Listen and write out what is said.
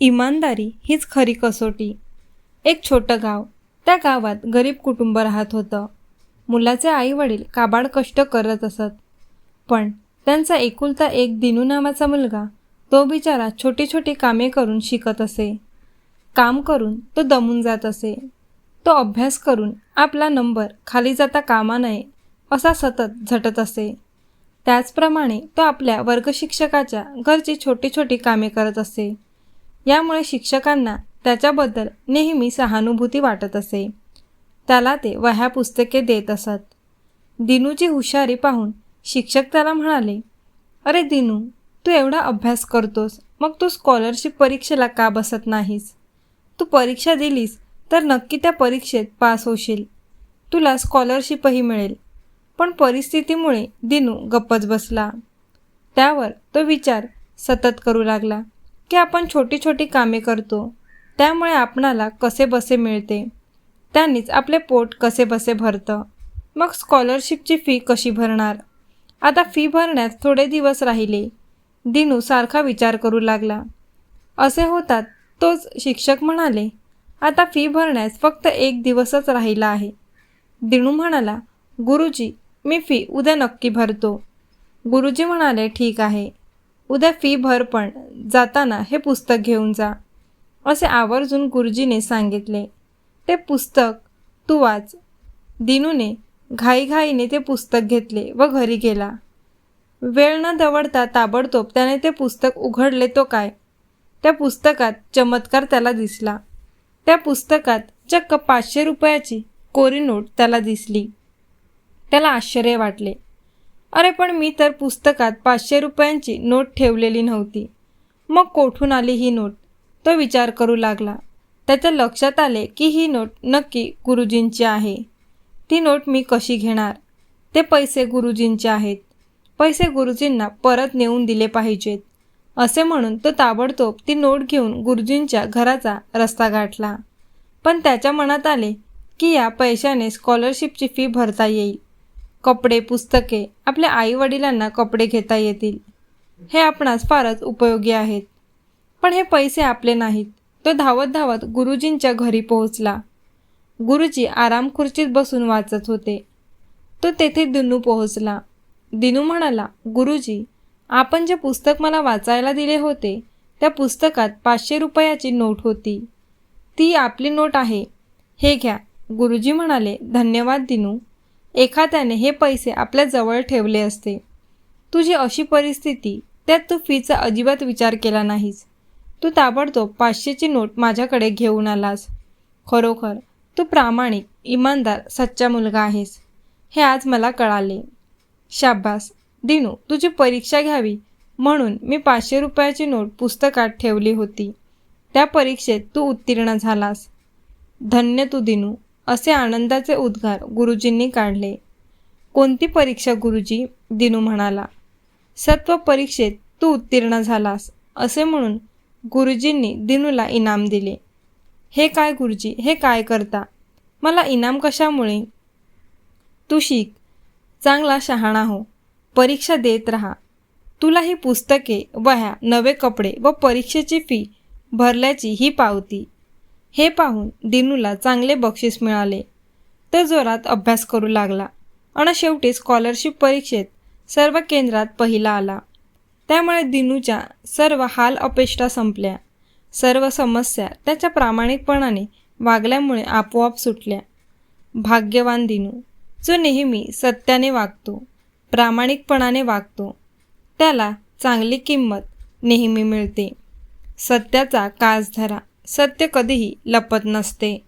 इमानदारी हीच खरी कसोटी. एक छोटं गाव. त्या गावात गरीब कुटुंब राहत होतं. मुलाचे आईवडील काबाड कष्ट करत असत. पण त्यांचा एकुलता एक दिनू नावाचा मुलगा तो बिचारा छोटी छोटी कामे करून शिकत असे. काम करून तो दमून जात असे. तो अभ्यास करून आपला नंबर खाली जाता कामा नये असा सतत झटत असे. त्याचप्रमाणे तो आपल्या वर्गशिक्षकाच्या घरची छोटी छोटी कामे करत असे. यामुळे शिक्षकांना त्याच्याबद्दल नेहमी सहानुभूती वाटत असे. त्याला ते वह्या पुस्तके देत असत. दिनूची हुशारी पाहून शिक्षक त्याला म्हणाले अरे दिनू तू एवढा अभ्यास करतोस मग तू स्कॉलरशिप परीक्षेला का बसत नाहीस? तू परीक्षा दिलीस तर नक्की त्या परीक्षेत पास होशील. तुला स्कॉलरशिपही मिळेल. पण परिस्थितीमुळे दिनू गप्पच बसला. त्यावर तो विचार सतत करू लागला. की आपण छोटी छोटी कामे करतो. त्यामुळे आपणाला कसे बसे मिळते? त्यांनीच आपले पोट कसे बसे भरतं? मग स्कॉलरशिपची फी कशी भरणार? आता फी भरण्यास थोडे दिवस राहिले. दिनू सारखा विचार करू लागला. असे होतात तोच शिक्षक म्हणाले आता फी भरण्यास फक्त एक दिवसच राहिला आहे. दिनू म्हणाला गुरुजी मी फी उद्या नक्की भरतो. गुरुजी म्हणाले ठीक आहे. उद्या फी भर पण. जाताना हे पुस्तक घेऊन जा. असे आवर्जून गुरुजीने सांगितले. ते पुस्तक तू वाच. दिनूने घाईघाईने ते पुस्तक घेतले व घरी गेला. वेळ न दवडता ताबडतोब त्याने ते पुस्तक उघडले तो काय? त्या पुस्तकात चमत्कार त्याला दिसला. त्या पुस्तकात चक्क पाचशे रुपयाची कोरी नोट त्याला दिसली. त्याला आश्चर्य वाटले. अरे पण मी तर पुस्तकात पाचशे रुपयांची नोट ठेवलेली नव्हती. मग कोठून आली ही नोट? तो विचार करू लागला. त्याच्या लक्षात आले की ही नोट नक्की गुरुजींची आहे. ती नोट मी कशी घेणार? ते पैसे गुरुजींचे आहेत. पैसे गुरुजींना परत नेऊन दिले पाहिजेत. असे म्हणून तो ताबडतोब ती नोट घेऊन गुरुजींच्या घराचा रस्ता गाठला. पण त्याच्या मनात आले की या पैशाने स्कॉलरशिपची फी भरता येईल. कपडे पुस्तके आपल्या आईवडिलांना कपडे घेता येतील. हे आपणास फारच उपयोगी आहेत. पण हे पैसे आपले नाहीत. तो धावत धावत गुरुजींच्या घरी पोहोचला. गुरुजी आराम खुर्चीत बसून वाचत होते. तो तेथे दिनू पोहोचला. दिनू म्हणाला गुरुजी आपण जे पुस्तक मला वाचायला दिले होते त्या पुस्तकात पाचशे रुपयाची नोट होती. ती आपली नोट आहे. हे घ्या. गुरुजी म्हणाले धन्यवाद दिनू. एखाद्याने हे पैसे आपल्या जवळ ठेवले असते. तुझी अशी परिस्थिती त्यात तू फीचा अजिबात विचार केला नाहीस. तू ताबडतोब पाचशेची नोट माझ्याकडे घेऊन आलास. खरोखर तू प्रामाणिक इमानदार सच्चा मुलगा आहेस. हे आज मला कळाले. शाब्बास दिनू तुझी परीक्षा घ्यावी म्हणून मी पाचशे रुपयाची नोट पुस्तकात ठेवली होती. त्या परीक्षेत तू उत्तीर्ण झालास. धन्य तू दिनू. असे आनंदाचे उद्गार गुरुजींनी काढले. कोणती परीक्षा गुरुजी? दिनू म्हणाला. सत्व परीक्षेत तू उत्तीर्ण झालास असे म्हणून गुरुजींनी दिनूला इनाम दिले. हे काय गुरुजी? हे काय करता? मला इनाम कशामुळे? तू शिक. चांगला शहाणा हो. परीक्षा देत राहा. तुला ही पुस्तके वह्या नवे कपडे व परीक्षेची फी भरल्याची ही पावती. हे पाहून दिनूला चांगले बक्षीस मिळाले. तो जोरात अभ्यास करू लागला आणि शेवटी स्कॉलरशिप परीक्षेत सर्व केंद्रात पहिला आला. त्यामुळे दिनूच्या सर्व हाल अपेष्टा संपल्या. सर्व समस्या त्याच्या प्रामाणिकपणाने वागल्यामुळे आपोआप सुटल्या. भाग्यवान दिनू जो नेहमी सत्याने वागतो प्रामाणिकपणाने वागतो त्याला चांगली किंमत नेहमी मिळते. सत्याचा कास धरा. सत्य कधीही लपत नसते.